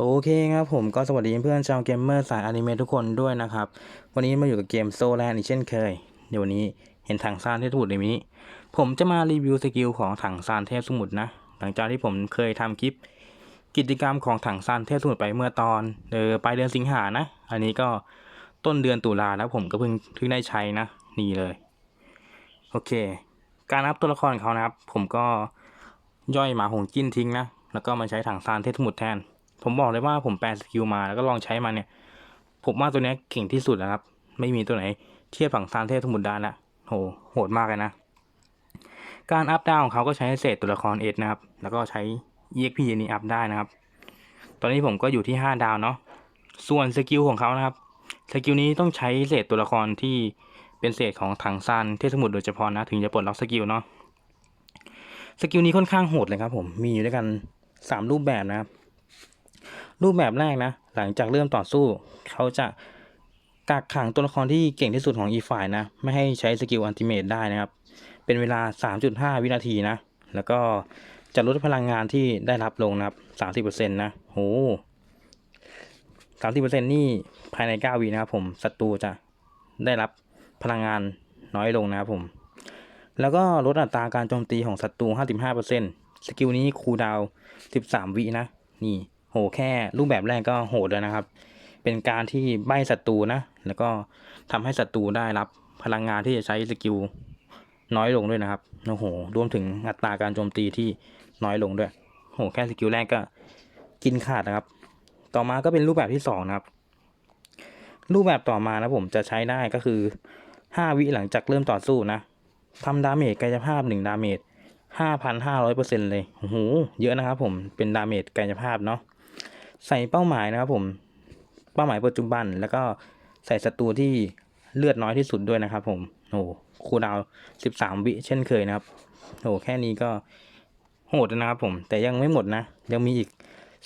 โอเคครับผมก็สวัสดีเพื่อนชาวเกมเมอร์สายอนิเมะทุกคนด้วยนะครับ วันนี้มาอยู่กับเกมโซแลนอีกเช่นเคย เดี๋ยววันนี้เห็นถังซานเทพสมุทรในนี้ ผมจะมารีวิวสกิลของถังซานเทพสมุทรนะ หลังจากที่ผมเคยทำคลิป กิจกรรมของถังซานเทพสมุทรไปเมื่อตอนเออปลายเดือนสิงหานะ อันนี้ก็ต้นเดือนตุลาแล้วผมก็เพิ่งเพิ่งได้ใช้นะ นี่เลย โอเค การอัพตัวละครเขานะครับ ผมก็ย่อยหมาหงจิ้นทิ้งนะ แล้วก็มาใช้ถังซานเทพสมุทรแทน ผมบอกเลยว่าผมแปลสกิลมาแล้วก็ลองใช้มาเนี่ย ผมว่าตัวนี้เก่งที่สุดแล้วครับ ไม่มีตัวไหน เทียบถังซานเทพสมุทรได้ละโหโหดมากเลยนะ การอัพดาวของเขาก็ใช้เศษตัวละครเอ็ดนะครับ แล้วก็ใช้ EXP อันนี้อัพได้นะครับ ตอนนี้ผมก็อยู่ที่ 5 ดาวเนาะ ส่วนสกิลของเขานะครับ สกิลนี้ต้องใช้เศษตัวละครที่เป็นเศษของถังซานเทพสมุทรโดยเฉพาะนะ ถึงจะปลดล็อกสกิลเนาะ สกิลนี้ค่อนข้างโหดเลยครับผม มีอยู่ด้วยกัน 3 รูปแบบนะครับ รูปแบบแรกนะ หลังจากเริ่มต่อสู้ เขาจะกักขังตัวละครที่เก่งที่สุดของอีฝ่ายนะ ไม่ให้ใช้สกิลอันติเมตได้นะครับ เป็นเวลา 3.5 วินาทีนะ แล้วก็จะลดพลังงานที่ได้รับลงนะครับ 30%นะโห30%นี่ภายใน 9 วินะครับผมศัตรูจะได้รับพลังงานน้อยลงนะครับผม แล้วก็ลดอัตราการโจมตีของศัตรู 55%สกิลนี้คูลดาวน์13 วินะ นี่ โหแค่รูปแบบแรกก็โหดแล้วนะครับ เป็นการที่ใบ้ศัตรูนะ แล้วก็ทำให้ศัตรูได้รับพลังงานที่จะใช้สกิลน้อยลงด้วยนะครับโอ้โหรวมถึงอัตราการโจมตีที่น้อยลงด้วยโหแค่สกิลแรกก็กินขาดนะครับ ต่อมาก็เป็นรูปแบบที่สองนะครับ รูปแบบต่อมานะผมจะใช้ได้ก็คือ5วิหลังจากเริ่มต่อสู้นะทำดาเมจกายภาพหนึ่งดาเมจห้าพันห้าร้อยเปอร์เซ็นเลยโอ้โหเยอะนะครับผมเป็นดาเมจกายภาพเนาะ ใส่เป้าหมายนะครับผมเป้าหมายปัจจุบัน แล้วก็ใส่ศัตรูที่เลือดน้อยที่สุดด้วยนะครับ ผมโอ้โหคูดาวสิบสามวิเช่นเคยนะครับโอ้โหแค่นี้ก็โหดนะครับผม แต่ยังไม่หมดนะ ยังมีอีก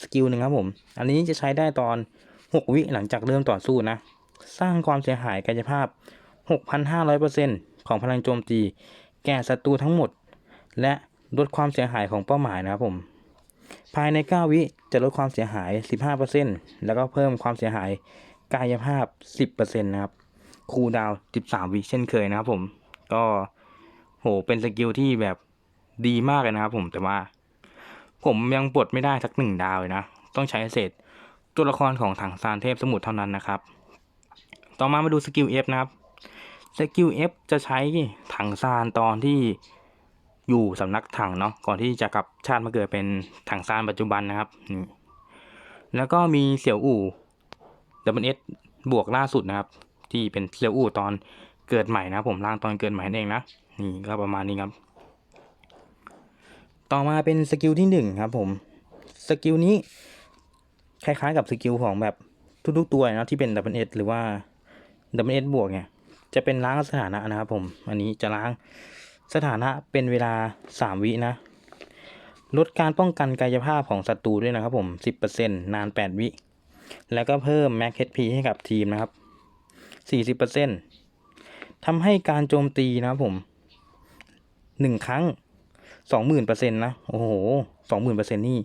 สกิลหนึ่งครับผม อันนี้จะใช้ได้ตอนหกวิหลังจากเริ่มต่อสู้นะ สร้างความเสียหายกายภาพ 6,500%ของพลังโจมตี แก่ศัตรูทั้งหมด และลดความเสียหายของเป้าหมายนะครับผม ภายใน 9 วิจะลดความเสียหาย 15%แล้วก็เพิ่มความเสียหายกายภาพ 10%นะครับคูลดาวน์13 วิเช่นเคยนะครับผม ก็โหเป็นสกิลที่แบบดีมากเลยนะครับผมแต่ว่า ผมยังปลดไม่ได้สักหนึ่งดาวเลยนะ ต้องใช้เศษตัวละครของถังซานเทพสมุทรเท่านั้นนะครับ ต่อมามาดูสกิล F นะครับสกิล F จะใช้ถังซานตอนที่ อยู่สำนักถังเนาะก่อนที่จะกลับชาติมาเกิดเป็นถังซานปัจจุบันนะครับนี่แล้วก็มีเสี่ยวอู่ดับเบิลเอสบวกล่าสุดนะครับ ที่เป็นเสี่ยวอู่ตอนเกิดใหม่นะผมร่างตอนเกิดใหม่เองนะนี่ก็ประมาณนี้ครับ ต่อมาเป็นสกิลที่หนึ่งครับผมสกิลนี้คล้ายๆกับสกิลของแบบทุกๆตัวนะที่เป็นดับเบิลเอสหรือว่าดับเบิลเอสบวกเนี่ยจะเป็นล้างสถานะนะครับผม อันนี้จะล้าง สถานะเป็นเวลา 3 วินะ ลดการป้องกันกายภาพของศัตรูด้วยนะครับผม 10%นาน 8 วิ แล้วก็เพิ่ม Max HP ให้กับทีมนะครับ 40%ทำให้การโจมตีนะครับผม 1 ครั้ง 20,000%นะ โอ้โห 20,000%นี่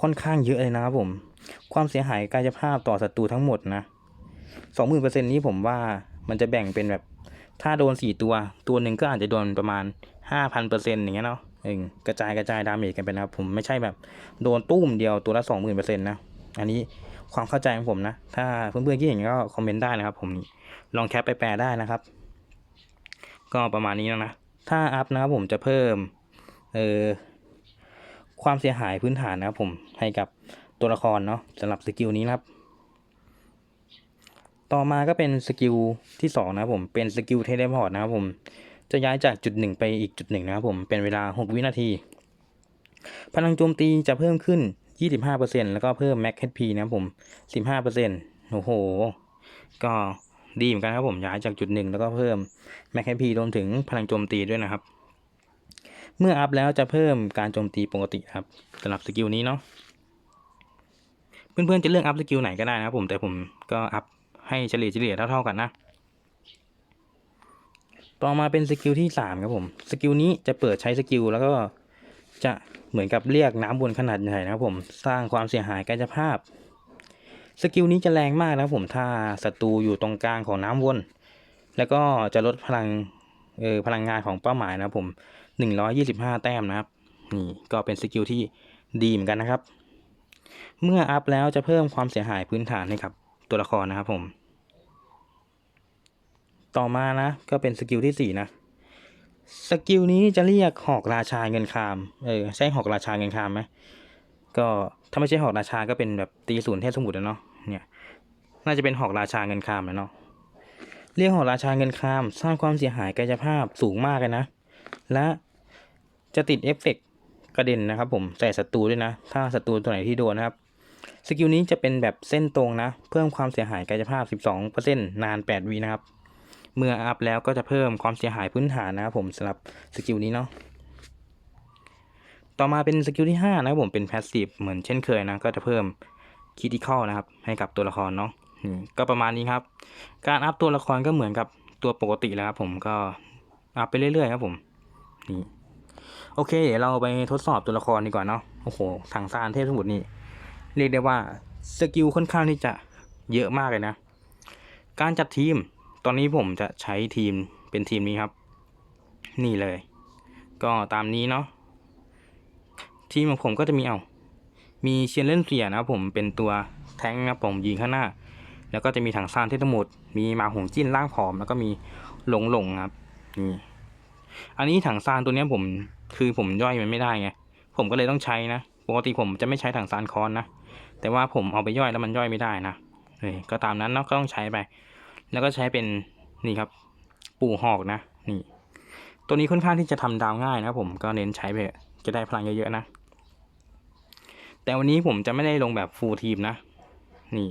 ค่อนข้างเยอะเลยนะครับผม ความเสียหายกายภาพต่อศัตรูทั้งหมดนะ 20,000%นี้ผมว่ามันจะแบ่งเป็นแบบ ถ้าโดนสี่ตัว ตัวหนึ่งก็อาจจะโดนประมาณห้าพันเปอร์เซ็นต์อย่างเงี้ยเนาะเองกระจายกระจายดาเมจกันไปนะครับผมไม่ใช่แบบโดนตุ้มเดียวตัวละสองหมื่นเปอร์เซ็นต์นะอันนี้ความเข้าใจของผมนะ ถ้าเพื่อนๆคิดเห็นก็คอมเมนต์ได้นะครับผมลองแคปไปแปลได้นะครับ ก็ประมาณนี้แล้วนะ ถ้าอัพนะครับผมจะเพิ่มเอ่อความเสียหายพื้นฐานนะครับผมให้กับตัวละครเนาะสำหรับสกิลนี้นะครับ ต่อมาก็เป็นสกิลที่สองนะครับผมเป็นสกิลเทเลพอร์ตนะครับผมจะย้ายจากจุดหนึ่งไปอีกจุดหนึ่งนะครับผมเป็นเวลา 6 วินาที พลังโจมตีจะเพิ่มขึ้น 25%แล้วก็เพิ่ม Max HP นะครับผม 15%โอ้โห ก็ดีเหมือนกันครับผมย้ายจากจุดหนึ่งแล้วก็เพิ่ม Max HP รวมถึงพลังโจมตีด้วยนะครับ เมื่ออัพแล้วจะเพิ่มการโจมตีปกติครับสำหรับสกิลนี้เนาะเพื่อนๆจะเลือกอัพสกิลไหนก็ได้นะครับผมแต่ผมก็อัพ ให้เฉลี่ยเฉลี่ยเท่าๆกันนะ ต่อมาเป็นสกิลที่สามครับผม สกิลนี้จะเปิดใช้สกิลแล้วก็จะเหมือนกับเรียกน้ำวนขนาดใหญ่นะครับผม สร้างความเสียหายกายภาพ สกิลนี้จะแรงมากนะครับผม ถ้าศัตรูอยู่ตรงกลางของน้ำวน แล้วก็จะลดพลังเออพลังงานของเป้าหมายนะครับผมหนึ่งร้อยี่สิบห้าแต้มนะครับ นี่ก็เป็นสกิลที่ดีเหมือนกันนะครับ เมื่ออัพแล้วจะเพิ่มความเสียหายพื้นฐานให้กับ ตัวละครนะครับผม ต่อมานะ ก็เป็นสกิลที่สี่นะสกิลนี้จะเรียกหอกราชาเงินคาม เออใช่หอกราชาเงินคามไหมก็ถ้าไม่ใช่หอกราชาก็เป็นแบบตีศูนย์เทพสมุทรนะเนาะ เนี่ย น่าจะเป็นหอกราชาเงินคามนะเนาะ เรียกหอกราชาเงินคาม สร้างความเสียหายกายภาพสูงมากเลยนะ และจะติดเอฟเฟกต์กระเด็นนะครับผมใส่ศัตรูด้วยนะ ถ้าศัตรูตัวไหนที่โดนนะครับ สกิลนี้จะเป็นแบบเส้นตรงนะ เพิ่มความเสียหายกายภาพ 12%นาน 8วินะครับ เมื่ออัพแล้วก็จะเพิ่มความเสียหายพื้นฐานนะครับผมสำหรับสกิลนี้เนาะ ต่อมาเป็นสกิลที่ 5 นะครับผมเป็นแพสซีฟเหมือนเช่นเคยนะ ก็จะเพิ่มคิติคอลนะครับ ให้กับตัวละครเนาะก็ประมาณนี้ครับ การอัพตัวละครก็เหมือนกับตัวปกติแล้วครับผมก็อัพไปเรื่อยๆครับผมนี่โอเค เดี๋ยวเราไปทดสอบตัวละครดีกว่าเนาะโอ้โหทางซานเทพสมุทรนี่ เรียกได้ว่าสกิลค่อนข้างที่จะเยอะมากเลยนะ การจัดทีมตอนนี้ผมจะใช้ทีมเป็นทีมนี้ครับ นี่เลย ก็ตามนี้เนาะทีมของผมก็จะมีเอา มีเชียนเล่นเสียนะผมเป็นตัวแท้งนะผมยิงข้างหน้า แล้วก็จะมีถังซานเทพสมุทรมีมาหงจิ้นล่างผอม แล้วก็มีหลงหลงครับนี่อันนี้ถังซานตัวนี้ผมคือผมย่อยมันไม่ได้ไง ผมก็เลยต้องใช้นะ ปกติผมจะไม่ใช้ถังซานคอนนะ แต่ว่าผมเอาไปย่อยแล้วมันย่อยไม่ได้นะเฮ้ยก็ตามนั้นเนาะก็ต้องใช้ไป แล้วก็ใช้เป็นนี่ครับ ปู่หอกนะ นี่ ตัวนี้ค่อนข้างที่จะทำดาวง่ายนะผมก็เน้นใช้ไปจะได้พลังเยอะๆนะ แต่วันนี้ผมจะไม่ได้ลงแบบฟูลทีมนะ นี่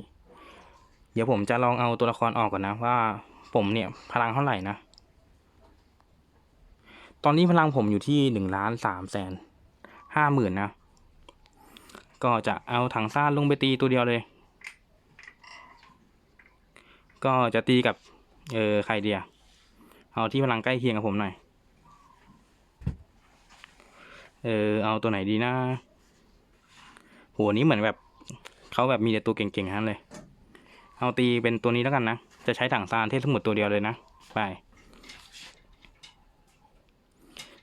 เดี๋ยวผมจะลองเอาตัวละครออกก่อนนะว่า ผมเนี่ยพลังเท่าไหร่นะ ตอนนี้พลังผมอยู่ที่หนึ่งล้านสามแสนห้าหมื่นนะ ก็จะเอาถังซ่านลงไปตีตัวเดียวเลย ก็จะตีกับ เออใครเดียเอาที่พลังใกล้เคียงกับผมหน่อย เออเอาตัวไหนดีนะโหนี้เหมือนแบบเขาแบบมีแต่ตัวเก่งๆทั้งเลย เอาตีเป็นตัวนี้แล้วกันนะ จะใช้ถังซานเทพสมุทรตัวเดียวเลยนะ ไป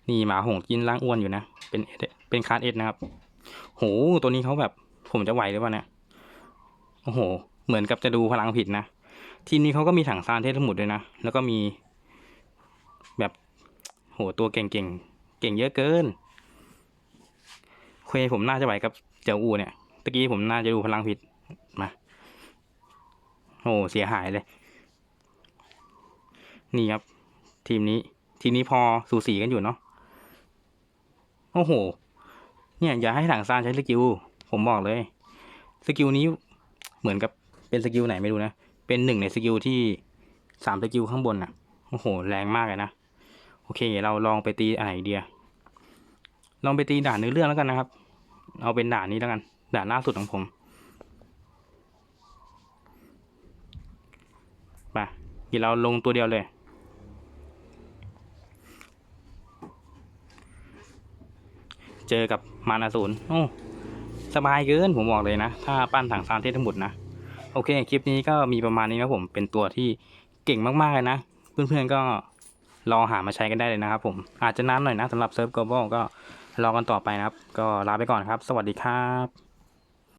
นี่หมาหงกินล่างอ้วนอยู่นะ เป็นเป็นคาร์ดเอสนะครับ โหตัวนี้เขาแบบ ผมจะไหวหรือเปล่าเนี่ยโอ้โห เหมือนกับจะดูพลังผิดนะ ทีนี้เขาก็มีถังซานเทพสมุทรด้วยนะ แล้วก็มี แบบโหตัวเก่งๆ เก่งเยอะเกิน เคผมน่าจะไหวกับเจ้าอูเนี่ย ตะกี้ผมน่าจะดูพลังผิดมาโอ้เสียหายเลย นี่ครับ ทีมนี้ ทีมนี้พอสูสีกันอยู่เนาะ โอ้โห เนี่ยอย่าให้ถังซานใช้สกิลผมบอกเลย สกิลนี้เหมือนกับเป็นสกิลไหนไม่รู้นะ เป็นหนึ่งในสกิลที่สามสกิลข้างบนน่ะ โอ้โห แรงมากเลยนะ โอเค เราลองไปตีอะไรเดีย ลองไปตีด่านเนื้อเรื่องแล้วกันนะครับ เอาเป็นด่านนี้แล้วกัน ด่านล่าสุดของผมไปเดี๋ยวเราลงตัวเดียวเลย เจอกับ มานาศูนย์โอ้สบายเกินผมบอกเลยนะ ถ้าปั้นถังซานเทพสมุทรนะโอเค คลิปนี้ก็มีประมาณนี้นะผมเป็นตัวที่เก่งมากๆเลยนะ เพื่อนๆก็ลองหามาใช้กันได้เลยนะครับผมอาจจะนานหน่อยนะสำหรับเซิร์ฟ global ก็รอกันต่อไปนะครับ ก็ลาไปก่อนครับ สวัสดีครับ